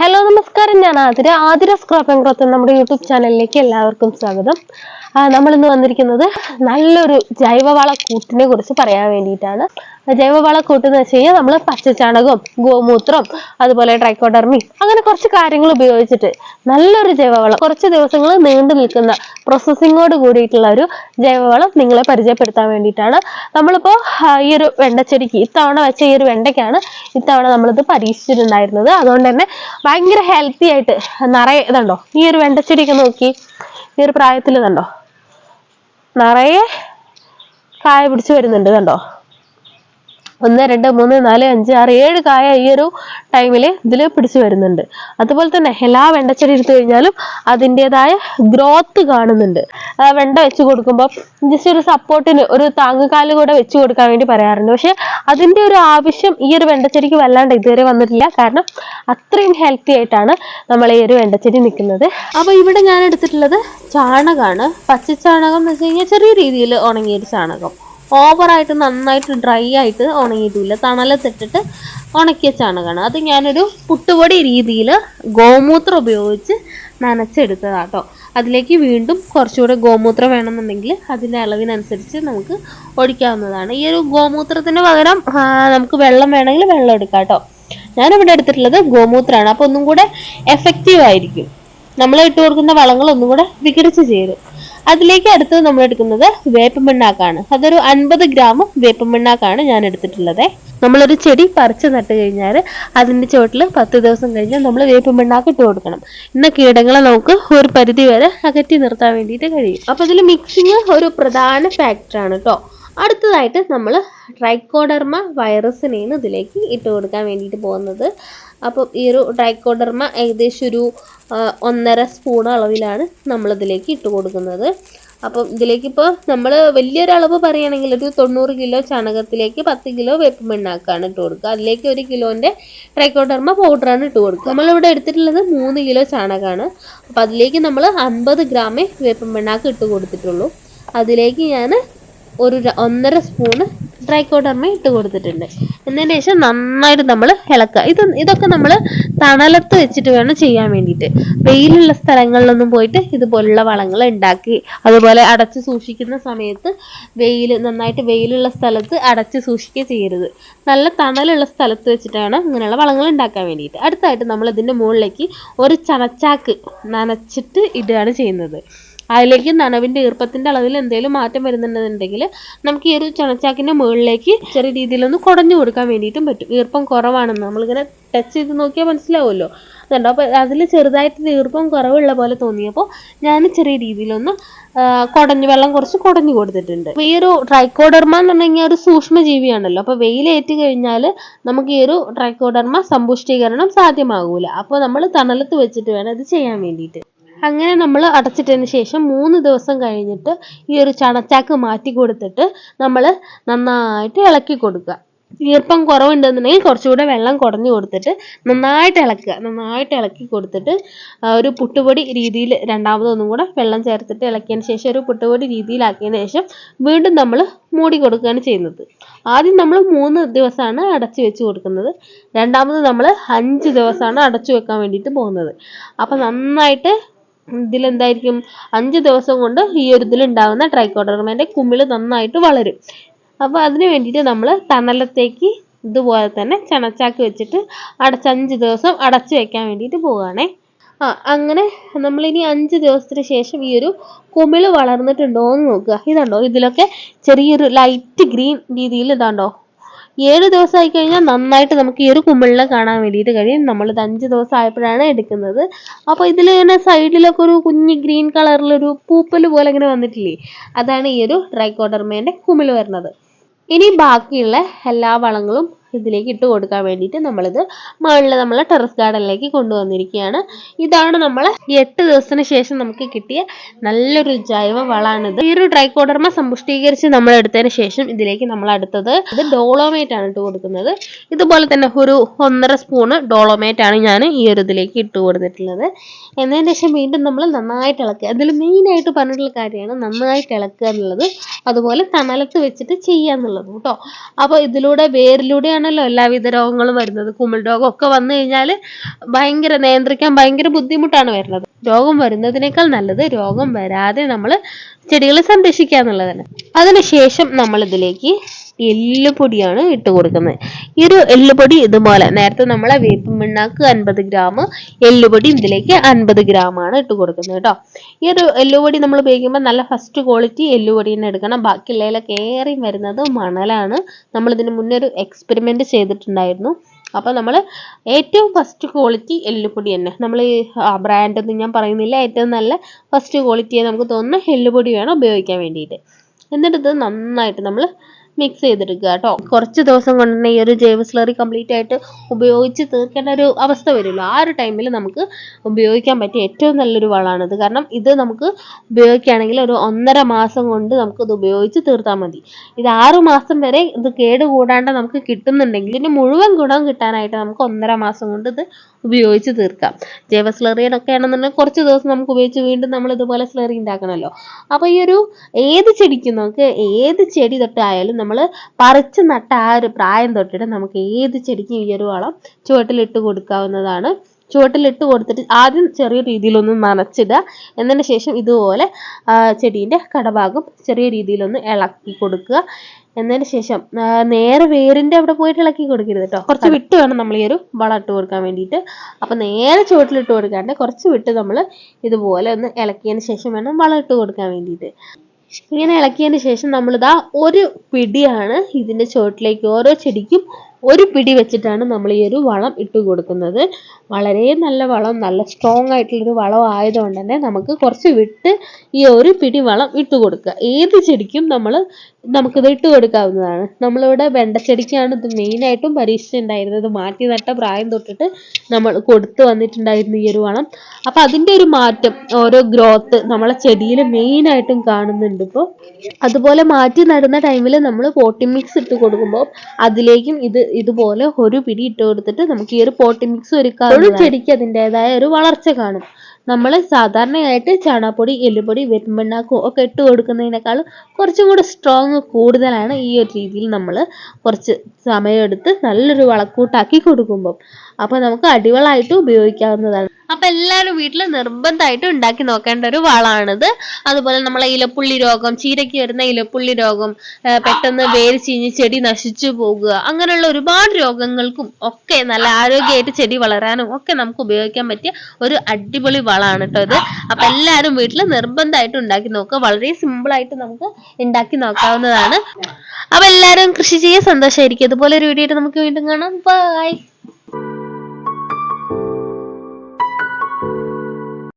Hello നമസ്കാരം. ഞാൻ Athira. Athira scrap and നമ്മുടെ യൂട്യൂബ് ചാനലിലേക്ക് എല്ലാവർക്കും സ്വാഗതം. നമ്മൾ ഇന്ന് വന്നിരിക്കുന്നത് നല്ലൊരു ജൈവവള കൂട്ടിനെ കുറിച്ച് പറയാൻ വേണ്ടിയിട്ടാണ്. ജൈവവള കൂട്ടെന്ന് വെച്ച് കഴിഞ്ഞാൽ നമ്മൾ പച്ചച്ചാണകവും ഗോമൂത്രം അതുപോലെ ട്രൈക്കോഡർമി അങ്ങനെ കുറച്ച് കാര്യങ്ങൾ ഉപയോഗിച്ചിട്ട് നല്ലൊരു ജൈവവളം കുറച്ച് ദിവസങ്ങൾ നീണ്ടു നിൽക്കുന്ന പ്രോസസ്സിങ്ങോട് കൂടിയിട്ടുള്ള ഒരു ജൈവവളം നിങ്ങളെ പരിചയപ്പെടുത്താൻ വേണ്ടിയിട്ടാണ്. നമ്മളിപ്പോ ഈ ഒരു വെണ്ടച്ചെടിക്ക് ഇത്തവണ വെച്ച ഈ ഒരു വെണ്ടയ്ക്കാണ് ഇത്തവണ നമ്മളിത് പരീക്ഷിച്ചിട്ടുണ്ടായിരുന്നത്. അതുകൊണ്ട് തന്നെ ഭയങ്കര ഹെൽത്തി ആയിട്ട് നിറയെ ഇതുണ്ടോ? ഈ ഒരു വെണ്ടച്ചെടിയൊക്കെ നോക്കി ഈ ഒരു പ്രായത്തിൽ ഇതുണ്ടോ? നിറയെ കായ പിടിച്ച് വരുന്നുണ്ട് കണ്ടോ? ഒന്ന് രണ്ട് മൂന്ന് നാല് അഞ്ച് ആറ് ഏഴ് കായ ഈ ഒരു ടൈമിൽ ഇതിൽ പിടിച്ചു വരുന്നുണ്ട്. അതുപോലെ തന്നെ എല്ലാ വെണ്ടച്ചെടി എടുത്തു കഴിഞ്ഞാലും അതിന്റെതായ ഗ്രോത്ത് കാണുന്നുണ്ട്. വെണ്ട വെച്ച് കൊടുക്കുമ്പോൾ ജസ്റ്റ് ഒരു സപ്പോർട്ടിന് ഒരു താങ്ങുകാൽ കൂടെ വെച്ച് കൊടുക്കാൻ വേണ്ടി പറയാറുണ്ട്. പക്ഷെ അതിന്റെ ഒരു ആവശ്യം ഈ ഒരു വെണ്ടച്ചെടിക്ക് വല്ലാണ്ട് ഇതുവരെ വന്നിട്ടില്ല. കാരണം അത്രയും ഹെൽത്തി ആയിട്ടാണ് നമ്മൾ ഈ ഒരു വെണ്ടച്ചെടി നിൽക്കുന്നത് അപ്പോൾ ഇവിടെ ഞാൻ എടുത്തിട്ടുള്ളത് ചാണകമാണ്. പച്ചച്ചാണകം എന്ന് വെച്ച് കഴിഞ്ഞാൽ ചെറിയ രീതിയിൽ ഉണങ്ങിയൊരു ചാണകം. ഓവറായിട്ട് നന്നായിട്ട് ഡ്രൈ ആയിട്ട് ഉണങ്ങിയിട്ടില്ല. തണലത്തിട്ടിട്ട് ഉണക്കിയ ചാണകമാണ് അത് ഞാനൊരു പുട്ടുപൊടി രീതിയിൽ ഗോമൂത്രം ഉപയോഗിച്ച് നനച്ചെടുത്തതാണ് കേട്ടോ അതിലേക്ക് വീണ്ടും കുറച്ചുകൂടെ ഗോമൂത്രം വേണമെന്നുണ്ടെങ്കിൽ അതിന്റെ അളവിനനുസരിച്ച് നമുക്ക് ഒഴിക്കാവുന്നതാണ്. ഈ ഒരു ഗോമൂത്രത്തിന് പകരം നമുക്ക് വെള്ളം വേണമെങ്കിൽ വെള്ളം എടുക്കാം കേട്ടോ ഞാനിവിടെ എടുത്തിട്ടുള്ളത് ഗോമൂത്രമാണ്. അപ്പോൾ ഒന്നും കൂടെ എഫക്റ്റീവ് ആയിരിക്കും. നമ്മൾ ഇട്ട് കൊടുക്കുന്ന വളങ്ങൾ ഒന്നും കൂടെ വിഘടിച്ച് ചേരും. അതിലേക്ക് അടുത്തത് നമ്മൾ എടുക്കുന്നത് വേപ്പൻ പിണ്ണാക്കാണ്. അതൊരു അൻപത് ഗ്രാം വേപ്പൻ പിണ്ണാക്കാണ് ഞാൻ എടുത്തിട്ടുള്ളത്. നമ്മളൊരു ചെടി പറിച്ച് നട്ട് കഴിഞ്ഞാൽ അതിന്റെ ചുവട്ടിൽ പത്ത് ദിവസം കഴിഞ്ഞാൽ നമ്മൾ വേപ്പൻ പിണ്ണാക്ക് ഇട്ട് കൊടുക്കണം. ഇന്ന കീടങ്ങളെ നമുക്ക് ഒരു പരിധി വരെ അകറ്റി നിർത്താൻ വേണ്ടിയിട്ട് കഴിയും. അപ്പോൾ ഇതിൽ മിക്സിങ് ഒരു പ്രധാന ഫാക്ടറാണ് കേട്ടോ. അടുത്തതായിട്ട് നമ്മൾ ട്രൈക്കോഡർമ വൈറസിനെയാണ് ഇതിലേക്ക് ഇട്ട് കൊടുക്കാൻ വേണ്ടിയിട്ട് പോകുന്നത്. അപ്പോൾ ഈ ഒരു ട്രൈക്കോഡർമ ഏകദേശം ഒരു ഒന്നര സ്പൂൺ അളവിലാണ് നമ്മളിതിലേക്ക് ഇട്ട് കൊടുക്കുന്നത്. അപ്പം ഇതിലേക്കിപ്പോൾ നമ്മൾ വലിയൊരളവ് പറയുകയാണെങ്കിൽ ഒരു തൊണ്ണൂറ് കിലോ ചാണകത്തിലേക്ക് പത്ത് കിലോ വേപ്പ് മണ്ണാക്കാണ് ഇട്ട് കൊടുക്കുക. അതിലേക്ക് ഒരു കിലോന്റെ ട്രൈക്കോഡർമ പൗഡറാണ് ഇട്ട് കൊടുക്കുക. നമ്മളിവിടെ എടുത്തിട്ടുള്ളത് മൂന്ന് കിലോ ചാണകമാണ്. അപ്പോൾ അതിലേക്ക് നമ്മൾ അൻപത് ഗ്രാമേ വേപ്പ് മണ്ണാക്ക് ഇട്ട് കൊടുത്തിട്ടുള്ളൂ. അതിലേക്ക് ഞാൻ ഒരു ഒന്നര സ്പൂണ് ട്രൈക്കോഡർമ ഇട്ട് കൊടുത്തിട്ടുണ്ട്. എന്നതിന് ശേഷം നന്നായിട്ട് നമ്മൾ ഇളക്കുക. ഇത് ഇതൊക്കെ നമ്മൾ തണലത്ത് വെച്ചിട്ട് വേണം ചെയ്യാൻ വേണ്ടിയിട്ട്. വെയിലുള്ള സ്ഥലങ്ങളിലൊന്നും പോയിട്ട് ഇതുപോലുള്ള വളങ്ങൾ ഉണ്ടാക്കി അതുപോലെ അടച്ച് സൂക്ഷിക്കുന്ന സമയത്ത് വെയിൽ നന്നായിട്ട് വെയിലുള്ള സ്ഥലത്ത് അടച്ച് സൂക്ഷിക്കുക ചെയ്യരുത്. നല്ല തണലുള്ള സ്ഥലത്ത് വെച്ചിട്ടാണ് ഇങ്ങനെയുള്ള വളങ്ങൾ ഉണ്ടാക്കാൻ വേണ്ടിയിട്ട്. അടുത്തായിട്ട് നമ്മൾ ഇതിന്റെ മുകളിലേക്ക് ഒരു ചണച്ചാക്ക് നനച്ചിട്ട് ഇടുകയാണ് ചെയ്യുന്നത്. അതിലേക്ക് നനവിന്റെ ഈർപ്പത്തിന്റെ അളവിൽ എന്തെങ്കിലും മാറ്റം വരുന്നുണ്ടെന്നുണ്ടെങ്കിൽ നമുക്ക് ഈ ഒരു ചണച്ചാക്കിന്റെ മുകളിലേക്ക് ചെറിയ രീതിയിലൊന്ന് കുടഞ്ഞു കൊടുക്കാൻ വേണ്ടിയിട്ടും പറ്റും. ഈർപ്പം കുറവാണെന്ന് നമ്മളിങ്ങനെ ടച്ച് ചെയ്ത് നോക്കിയാൽ മനസ്സിലാവുമല്ലോ. അതുണ്ടോ. അപ്പോൾ അതിൽ ചെറുതായിട്ട് ഈർപ്പം കുറവുള്ള പോലെ തോന്നിയപ്പോൾ ഞാൻ ചെറിയ രീതിയിലൊന്ന് കുടഞ്ഞു വെള്ളം കുറച്ച് കുടഞ്ഞു കൊടുത്തിട്ടുണ്ട്. ഈ ഒരു ട്രൈക്കോഡർമ എന്ന് പറഞ്ഞു കഴിഞ്ഞാൽ ഒരു സൂക്ഷ്മജീവിയാണല്ലോ. അപ്പോൾ വെയിലേറ്റ് കഴിഞ്ഞാൽ നമുക്ക് ഈ ഒരു ട്രൈക്കോഡർമ സമ്പുഷ്ടീകരണം സാധ്യമാകൂല അപ്പോൾ നമ്മൾ തണലത്ത് വെച്ചിട്ട് വേണം ഇത് ചെയ്യാൻ വേണ്ടിയിട്ട്. അങ്ങനെ നമ്മൾ അടച്ചിട്ടതിന് ശേഷം മൂന്ന് ദിവസം കഴിഞ്ഞിട്ട് ഈ ഒരു ചണച്ചാക്ക് മാറ്റി കൊടുത്തിട്ട് നമ്മൾ നന്നായിട്ട് ഇളക്കി കൊടുക്കുക. ഈർപ്പം കുറവുണ്ടെന്നുണ്ടെങ്കിൽ കുറച്ചുകൂടെ വെള്ളം കുറഞ്ഞു കൊടുത്തിട്ട് നന്നായിട്ട് ഇളക്കുക. നന്നായിട്ട് ഇളക്കി കൊടുത്തിട്ട് ഒരു പുട്ടുപൊടി രീതിയിൽ രണ്ടാമതൊന്നും കൂടെ വെള്ളം ചേർത്തിട്ട് ഇളക്കിയതിന് ശേഷം ഒരു പുട്ടുപൊടി രീതിയിലാക്കിയതിന് ശേഷം വീണ്ടും നമ്മൾ മൂടി കൊടുക്കുകയാണ് ചെയ്യുന്നത്. ആദ്യം നമ്മൾ മൂന്ന് ദിവസമാണ് അടച്ചു വെച്ച് കൊടുക്കുന്നത്. രണ്ടാമത് നമ്മൾ അഞ്ച് ദിവസമാണ് അടച്ചു വെക്കാൻ വേണ്ടിയിട്ട് പോകുന്നത്. അപ്പം നന്നായിട്ട് ഇതിലെന്തായിരിക്കും? അഞ്ച് ദിവസം കൊണ്ട് ഈ ഒരു ഇതിലുണ്ടാകുന്ന ട്രൈക്കോഡർമേന്റെ കുമിൾ നന്നായിട്ട് വളരും. അപ്പോൾ അതിന് വേണ്ടിയിട്ട് നമ്മൾ തണലത്തേക്ക് ഇതുപോലെ തന്നെ ചണച്ചാക്കി വെച്ചിട്ട് അടച്ച് അഞ്ച് ദിവസം അടച്ചു വെക്കാൻ വേണ്ടിയിട്ട് പോവുകയാണേ. ആ അങ്ങനെ നമ്മളിനി അഞ്ച് ദിവസത്തിന് ശേഷം ഈ ഒരു കുമിൾ വളർന്നിട്ടുണ്ടോ എന്ന് നോക്കുക. ഇതുണ്ടോ? ഇതിലൊക്കെ ചെറിയൊരു ലൈറ്റ് ഗ്രീൻ രീതിയിൽ ഇതാണ്ടോ? ഏഴ് ആയി കഴിഞ്ഞാൽ നന്നായിട്ട് നമുക്ക് ഈ ഒരു കുമിളിനെ കാണാൻ വേണ്ടിയിട്ട് കഴിയും. നമ്മളിത് അഞ്ച് ദിവസം ആയപ്പോഴാണ് എടുക്കുന്നത്. അപ്പോൾ ഇതിൽ ഇങ്ങനെ സൈഡിലൊക്കെ ഒരു കുഞ്ഞ് ഗ്രീൻ കളറിലൊരു പൂപ്പൽ പോലെ ഇങ്ങനെ വന്നിട്ടില്ലേ? അതാണ് ഈ ഒരു ട്രൈക്കോഡർമേന്റെ കുമിൾ വരുന്നത്. ഇനി ബാക്കിയുള്ള എല്ലാ വളങ്ങളും ഇതിലേക്ക് ഇട്ട് കൊടുക്കാൻ വേണ്ടിയിട്ട് നമ്മളിത് മുകളിൽ നമ്മൾ ടെറസ് ഗാർഡനിലേക്ക് കൊണ്ടുവന്നിരിക്കുകയാണ്. ഇതാണ് നമ്മൾ എട്ട് ദിവസത്തിന് ശേഷം നമുക്ക് കിട്ടിയ നല്ലൊരു ജൈവ വളമാണിത് ഈ ഒരു ട്രൈക്കോഡർമ സമ്പുഷ്ടീകരിച്ച് നമ്മൾ എടുത്തതിന് ശേഷം ഇതിലേക്ക് നമ്മൾ അടുത്തത് ഇത് ഡോളോമേറ്റ് ആണ് ഇട്ട് കൊടുക്കുന്നത്. ഇതുപോലെ തന്നെ ഒരു ഒന്നര സ്പൂണ് ഡോളോമേറ്റ് ആണ് ഞാൻ ഈ ഒരു ഇതിലേക്ക് ഇട്ട് കൊടുത്തിട്ടുള്ളത്. എന്നതിന് ശേഷം വീണ്ടും നമ്മൾ നന്നായിട്ട് ഇളക്കുക. അതിൽ മെയിനായിട്ട് പറഞ്ഞിട്ടുള്ള കാര്യമാണ് നന്നായിട്ട് ഇളക്കുക എന്നുള്ളത്. അതുപോലെ തണലത്ത് വെച്ചിട്ട് ചെയ്യുക എന്നുള്ളത് കേട്ടോ. അപ്പോൾ ഇതിലൂടെ വേരിലൂടെയാണ് നിന്നാണല്ലോ എല്ലാവിധ രോഗങ്ങളും വരുന്നത്. കുമിൾ രോഗം ഒക്കെ വന്നു കഴിഞ്ഞാൽ ഭയങ്കര നിയന്ത്രിക്കാൻ ഭയങ്കര ബുദ്ധിമുട്ടാണ് വരുന്നത്. രോഗം വരുന്നതിനേക്കാൾ നല്ലത് രോഗം വരാതെ നമ്മൾ ചെടികളെ സംരക്ഷിക്കുക എന്നുള്ളതാണ് അതിനുശേഷം നമ്മൾ ഇതിലേക്ക് എല്ലുപൊടിയാണ് ഇട്ട് കൊടുക്കുന്നത്. ഈ ഒരു എല്ലുപൊടി ഇതുപോലെ. നേരത്തെ നമ്മളെ വേപ്പ് മിണ്ണാക്ക് അൻപത് ഗ്രാം എല്ലുപൊടി ഇതിലേക്ക് അൻപത് ഗ്രാമാണ് ഇട്ട് കൊടുക്കുന്നത് കേട്ടോ. ഈ ഒരു എല്ലുപൊടി നമ്മൾ ഉപയോഗിക്കുമ്പോൾ നല്ല ഫസ്റ്റ് ക്വാളിറ്റി എല്ലുപൊടി തന്നെ എടുക്കണം. ബാക്കിയുള്ളതിലൊക്കെ ഏറി വരുന്നത് മണലാണ്. നമ്മൾ ഇതിന് മുന്നേ ഒരു എക്സ്പെരിമെന്റ് ചെയ്തിട്ടുണ്ടായിരുന്നു. അപ്പോൾ നമ്മൾ ഏറ്റവും ഫസ്റ്റ് ക്വാളിറ്റി എല്ലുപൊടി തന്നെ. നമ്മൾ ഈ ബ്രാൻഡൊന്നും ഞാൻ പറയുന്നില്ല. ഏറ്റവും നല്ല ഫസ്റ്റ് ക്വാളിറ്റിയെ നമുക്ക് തോന്നുന്ന എല്ലുപൊടി വേണം ഉപയോഗിക്കാൻ വേണ്ടിയിട്ട്. എന്നിട്ട് ഇത് നന്നായിട്ട് നമ്മൾ മിക്സ് ചെയ്തെടുക്കുക കേട്ടോ. കുറച്ച് ദിവസം കൊണ്ട് തന്നെ ഈ ഒരു ജൈവ സ്ലറി കംപ്ലീറ്റ് ആയിട്ട് ഉപയോഗിച്ച് തീർക്കേണ്ട ഒരു അവസ്ഥ വരുമല്ലോ ആ ഒരു ടൈമിൽ നമുക്ക് ഉപയോഗിക്കാൻ പറ്റിയ ഏറ്റവും നല്ലൊരു വളമാണിത്. കാരണം ഇത് നമുക്ക് ഉപയോഗിക്കുകയാണെങ്കിൽ ഒരു ഒന്നര മാസം കൊണ്ട് നമുക്ക് ഇത് ഉപയോഗിച്ച് തീർത്താൽ മതി. ഇത് ആറ് മാസം വരെ ഇത് കേട് കൂടാണ്ട് നമുക്ക് കിട്ടുന്നുണ്ടെങ്കിൽ ഇതിന് മുഴുവൻ ഗുണം കിട്ടാനായിട്ട് നമുക്ക് ഒന്നര മാസം കൊണ്ട് ഇത് ഉപയോഗിച്ച് തീർക്കാം. ജൈവ സ്ലറിയൊക്കെ ആണെന്നുണ്ടെങ്കിൽ കുറച്ച് ദിവസം നമുക്ക് ഉപയോഗിച്ച് വീണ്ടും നമ്മൾ ഇതുപോലെ സ്ലറി ഉണ്ടാക്കണമല്ലോ. അപ്പോൾ ഈ ഒരു ഏത് ചെടിക്കും നമുക്ക് ഏത് ചെടി തൊട്ടായാലും നമ്മൾ പറിച്ച് നട്ട ആ ഒരു പ്രായം തൊട്ടിട്ട് നമുക്ക് ഏത് ചെടിക്കും ഈ ഒരു വളം ചുവട്ടിലിട്ട് കൊടുക്കാവുന്നതാണ്. ചുവട്ടിലിട്ട് കൊടുത്തിട്ട് ആദ്യം ചെറിയ രീതിയിലൊന്ന് നനച്ചിടുക. എന്നതിന് ശേഷം ഇതുപോലെ ചെടീന്റെ കടഭാഗം ചെറിയ രീതിയിലൊന്ന് ഇളക്കി കൊടുക്കുക. എന്നതിന് ശേഷം നേരെ വേരിന്റെ അവിടെ പോയിട്ട് ഇളക്കി കൊടുക്കരുത് കേട്ടോ. കുറച്ച് വിട്ട് വേണം നമ്മൾ ഈ ഒരു വളം ഇട്ട് കൊടുക്കാൻ വേണ്ടിയിട്ട്. അപ്പോൾ നേരെ ചുവട്ടിലിട്ട് കൊടുക്കാണ്ട് കുറച്ച് വിട്ട് നമ്മൾ ഇതുപോലെ ഒന്ന് ഇളക്കിയതിന് ശേഷം വേണം വളം ഇട്ട് കൊടുക്കാൻ വേണ്ടിയിട്ട്. ഇങ്ങനെ ഇളക്കിയതിന് ശേഷം നമ്മളിതാ ഒരു പിടിയാണ് ഇതിന്റെ ചുവട്ടിലേക്ക് ഓരോ ചെടിക്കും ഒരു പിടി വെച്ചിട്ടാണ് നമ്മൾ ഈ ഒരു വളം ഇട്ട് കൊടുക്കുന്നത്. വളരെ നല്ല വളം നല്ല സ്ട്രോങ് ആയിട്ടുള്ളൊരു വളം ആയതുകൊണ്ട് തന്നെ നമുക്ക് കുറച്ച് വിട്ട് ഈ ഒരു പിടി വളം ഇട്ട് കൊടുക്കുക. ഏത് ചെടിക്കും നമ്മൾ നമുക്കിത് ഇട്ട് കൊടുക്കാവുന്നതാണ്. നമ്മളിവിടെ വെണ്ടച്ചെടിക്കാണ് ഇത് മെയിനായിട്ടും പരീക്ഷിച്ചിട്ടുണ്ടായിരുന്നത്. മാറ്റി നട്ട പ്രായം തൊട്ടിട്ട് നമ്മൾ കൊടുത്തു വന്നിട്ടുണ്ടായിരുന്നു ഈ ഒരു വളം. അപ്പം അതിന്റെ ഒരു മാറ്റം ഓരോ ഗ്രോത്ത് നമ്മളെ ചെടിയിൽ മെയിനായിട്ടും കാണുന്നുണ്ട് ഇപ്പോൾ അതുപോലെ മാറ്റി നടുന്ന ടൈമിൽ നമ്മൾ പോട്ടി മിക്സ് ഇട്ട് കൊടുക്കുമ്പോൾ അതിലേക്കും ഇത് ഇതുപോലെ ഒരു പിടി ഇട്ട് കൊടുത്തിട്ട് നമുക്ക് ഈ ഒരു പോട്ടി മിക്സ് ഒരുക്കാവുന്ന ചെടിക്ക് അതിന്റെതായ ഒരു വളർച്ച കാണും. നമ്മൾ സാധാരണയായിട്ട് ചാണകപ്പൊടി എല്ലുപൊടി വെരുമ്പണ്ണാക്കും ഒക്കെ ഇട്ട് കൊടുക്കുന്നതിനേക്കാളും കുറച്ചും കൂടെ സ്ട്രോങ് കൂടുതലാണ് ഈ ഒരു രീതിയിൽ നമ്മൾ കുറച്ച് സമയമെടുത്ത് നല്ലൊരു വളക്കൂട്ടാക്കി കൊടുക്കുമ്പോൾ അപ്പോൾ നമുക്ക് അടിവളമായിട്ട് ഉപയോഗിക്കാവുന്നതാണ്. അപ്പൊ എല്ലാവരും വീട്ടിൽ നിർബന്ധമായിട്ട് ഉണ്ടാക്കി നോക്കേണ്ട ഒരു വളമാണിത് അതുപോലെ നമ്മളെ ഇലപ്പുള്ളി രോഗം ചീരയ്ക്ക് വരുന്ന ഇലപ്പുള്ളി രോഗം പെട്ടെന്ന് വേര് ചീഞ്ഞ് ചെടി നശിച്ചു പോകുക അങ്ങനെയുള്ള ഒരുപാട് രോഗങ്ങൾക്കും ഒക്കെ നല്ല ആരോഗ്യമായിട്ട് ചെടി വളരാനും ഒക്കെ നമുക്ക് ഉപയോഗിക്കാൻ പറ്റിയ ഒരു അടിപൊളി വളാണ് കേട്ടോ ഇത്. അപ്പൊ എല്ലാവരും വീട്ടിൽ നിർബന്ധമായിട്ട് ഉണ്ടാക്കി നോക്കുക. വളരെ സിമ്പിൾ ആയിട്ട് നമുക്ക് ഉണ്ടാക്കി നോക്കാവുന്നതാണ്. അപ്പൊ എല്ലാവരും കൃഷി ചെയ്യാൻ സന്തോഷമായിരിക്കും അതുപോലെ ഒരു വീഡിയോ നമുക്ക് വീണ്ടും കാണാം. ബൈ